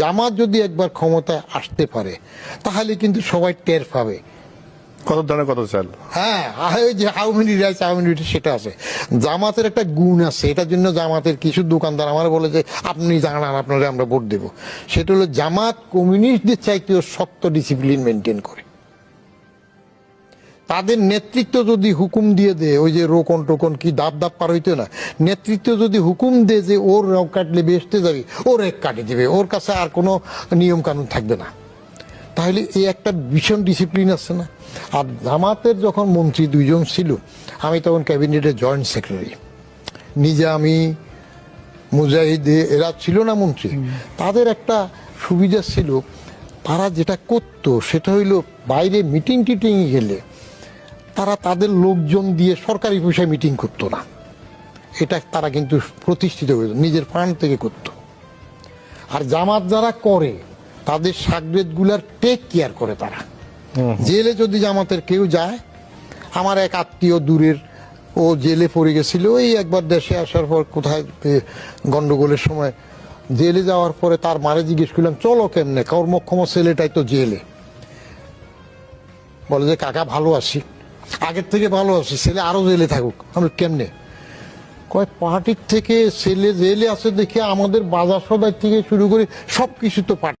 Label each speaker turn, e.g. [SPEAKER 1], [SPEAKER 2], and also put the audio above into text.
[SPEAKER 1] জামাত যদি একবার ক্ষমতায় আসতে পারে তাহলে কিন্তু সবাই টের পাবে।
[SPEAKER 2] কত ধরনের কত চাল?
[SPEAKER 1] হ্যাঁ যে how many rice how many সেটা আছে। জামাতের একটা গুণ আছে এটার জন্য জামাতের কিছু দোকানদার আমার বলে যে আপনি জানান আপনারা আমরা ভোট দেবো। সেটা হলো জামাত কমিউনিস্টদের চাইতেও শক্ত ডিসিপ্লিন মেনটেন করে। তাদের নেতৃত্ব যদি হুকুম দিয়ে দেয় ওই যে রোকন টোকন কি দাপ দাপ পার হইতো না? নেতৃত্ব যদি হুকুম দেয় যে ওর রক কাটলে বেসতে যাবে ওর এক কাটে দেবে ওর কাছে আর কোনো নিয়ম কানুন থাকবে না। তাহলে এই একটা ভীষণ ডিসিপ্লিন আছে না? আর জামাতের যখন মন্ত্রী দুইজন ছিল আমি তখন ক্যাবিনেটের জয়েন্ট সেক্রেটারি নিজে আমি মুজাহিদ এরা ছিল না মন্ত্রী। তাদের একটা সুবিধা ছিল তারা যেটা করতো সেটা হইল বাইরে মিটিং টিটিং গেলে তারা তাদের লোকজন দিয়ে সরকারি পয়সায় মিটিং করতো না। এটা তারা কিন্তু প্রতিষ্ঠিত হয়েছে নিজের ফান্ড থেকে করতো। আর জামাত যারা করে তাদের সাগরেদগুলার টেক কেয়ার করে তারা। জেলে যদি জামাতের কেউ যায় আমার এক আত্মীয় দূরের ও জেলে পড়ে গেছিল ওই একবার দেশে আসার পর কোথায় গন্ডগোলের সময় জেলে যাওয়ার পরে তার মারে জিজ্ঞেস করলাম চলো কেমনে? কর্মক্ষম ছেলেটাই তো জেলে। বলে যে কাকা ভালো আছি। আগের থেকে ভালো আছে, ছেলে আরও জেলে থাকুক। আমরা কেমনে? কয়, পার্টির থেকে ছেলে জেলে আছে দেখে আমাদের বাজার সদাই থেকে শুরু করে সব কিছু তো পার্টি।